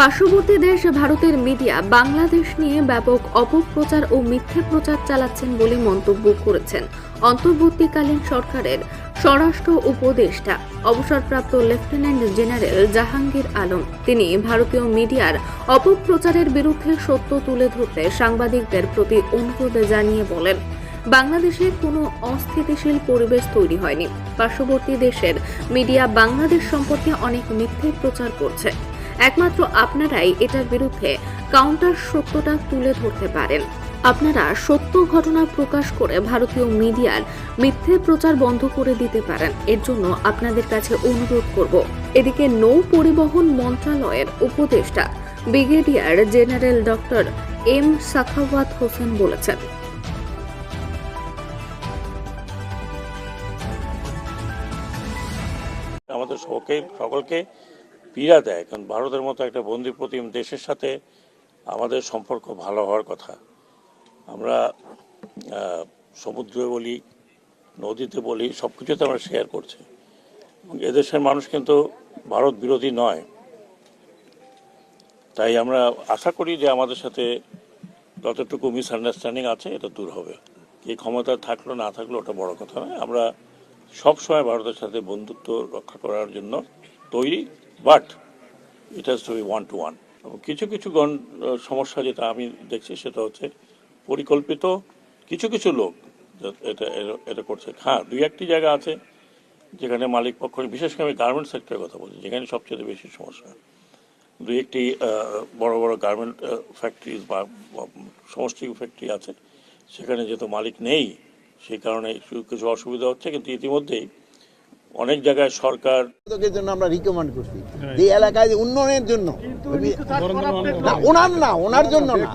পার্শ্ববর্তী দেশ ভারতের মিডিয়া বাংলাদেশ নিয়ে ব্যাপক অপপ্রচার ও মিথ্যে প্রচার চালাচ্ছেন বলে মন্তব্য করেছেন অন্তর্বর্তীকালীন সরকারের স্বরাষ্ট্র উপদেষ্টা, অবসরপ্রাপ্ত লেফটেন্যান্ট জেনারেল জাহাঙ্গীর আলম। তিনি ভারতীয় মিডিয়ার অপপ্রচারের বিরুদ্ধে সত্য তুলে ধরতে সাংবাদিকদের প্রতি অনুরোধ জানিয়ে বলেন, বাংলাদেশে কোনো অস্থিতিশীল পরিবেশ তৈরি হয়নি। পার্শ্ববর্তী দেশের মিডিয়া বাংলাদেশ সম্পর্কে অনেক মিথ্যে প্রচার করছে। একমাত্র আপনারাই এটার বিরুদ্ধে কাউন্টার সত্যটা তুলে ধরতে পারেন। আপনারা সত্য ঘটনা প্রকাশ করে ভারতীয় মিডিয়ার মিথ্যে প্রচার বন্ধ করে দিতে পারেন। এর জন্য আপনাদের কাছে অনুরোধ করব। এদিকে নৌ পরিবহন মন্ত্রণালয়ের উপদেষ্টা brigadier general doctor M Sakhawat Hossain বলেছেন। আমাদের সকলকে সকলকে পীড়া দেয়, কারণ ভারতের মতো একটা বন্দি প্রতিম দেশের সাথে আমাদের সম্পর্ক ভালো হওয়ার কথা। আমরা সমুদ্রে বলি, নদীতে বলি সব কিছুতে আমরা শেয়ার করছি। এদেশের মানুষ কিন্তু ভারত বিরোধী নয়। তাই আমরা আশা করি যে আমাদের সাথে যতটুকু মিসআন্ডারস্ট্যান্ডিং আছে, এটা দূর হবে। কি ক্ষমতা থাকল, না থাকল, ওটা বড় কথা নয়। আমরা সব সময় ভারতের সাথে বন্ধুত্ব রক্ষা করার জন্য তৈরি। But it has to be one to one এবং কিছু কিছু গণ সমস্যা যেটা আমি দেখছি সেটা হচ্ছে পরিকল্পিত কিছু কিছু লোক এটা, এটা- করছে। হ্যাঁ দুই একটি জায়গা আছে যেখানে মালিক পক্ষ, বিশেষ করে আমি গার্মেন্ট সেক্টরের কথা বলছি, যেখানে সবচেয়ে বেশি সমস্যা। দুই একটি বড় বড় গার্মেন্ট ফ্যাক্টরিজ বা সমষ্টি ফ্যাক্টরি আছে, সেখানে যেহেতু মালিক নেই, সেই কারণে কিছু অসুবিধা হচ্ছে, কিন্তু ইতিমধ্যেই অনেক জায়গায় সরকার জন্য আমরা রিকমেন্ড করছি। যে এলাকায় উন্নয়নের জন্য। না ওনার না ওনার জন্য না।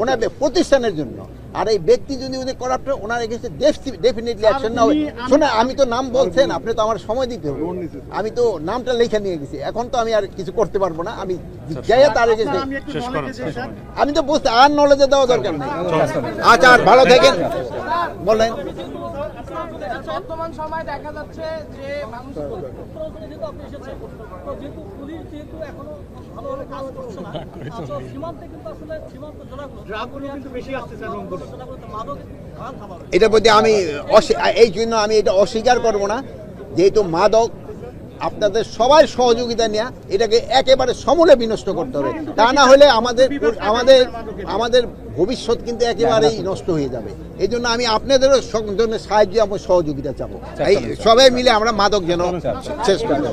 ওনার প্রতিষ্ঠানের জন্য। আর এই ব্যক্তি যদি উনি করাপ্ট ওনার এগেছে ডেফিনেটলি অ্যাকশন না হবে। শোনে আমি তো নাম বলছেন আপনি তো আমার সময় দিতে হবে। আমি তো নামটা লেখা নিয়ে গেছি। এখন তো আমি আর কিছু করতে পারব না। আমি যাই তার এগেছে আমি তো বুঝতে আর নলেজে দেওয়া দরকার নেই। আচ্ছা আর ভালো থাকেন। বলেন। বর্তমান সময় দেখা যাচ্ছে যে মানুষ যেহেতু আপনি এসেছেন। তো যেহেতু পুলিশ যেহেতু এখনও ভালোভাবে কাজ করছে না সীমান্তে কিন্তু আসলে সীমান্ত জেলাগুলো কিন্তু বেশি আসছে মাদক এটার প্রতি আমি এই জন্য আমি এটা অস্বীকার করব না। যেহেতু মাদক আপনাদের সবাই সহযোগিতা নেওয়া এটাকে একেবারে সমূলে বিনষ্ট করতে হবে। তা না হলে আমাদের আমাদের আমাদের ভবিষ্যৎ কিন্তু একেবারেই নষ্ট হয়ে যাবে। এই জন্য আমি আপনাদেরও জন্য সাহায্য এবং সহযোগিতা চাবো। এই সবাই মিলে আমরা মাদক যেন শেষ করতে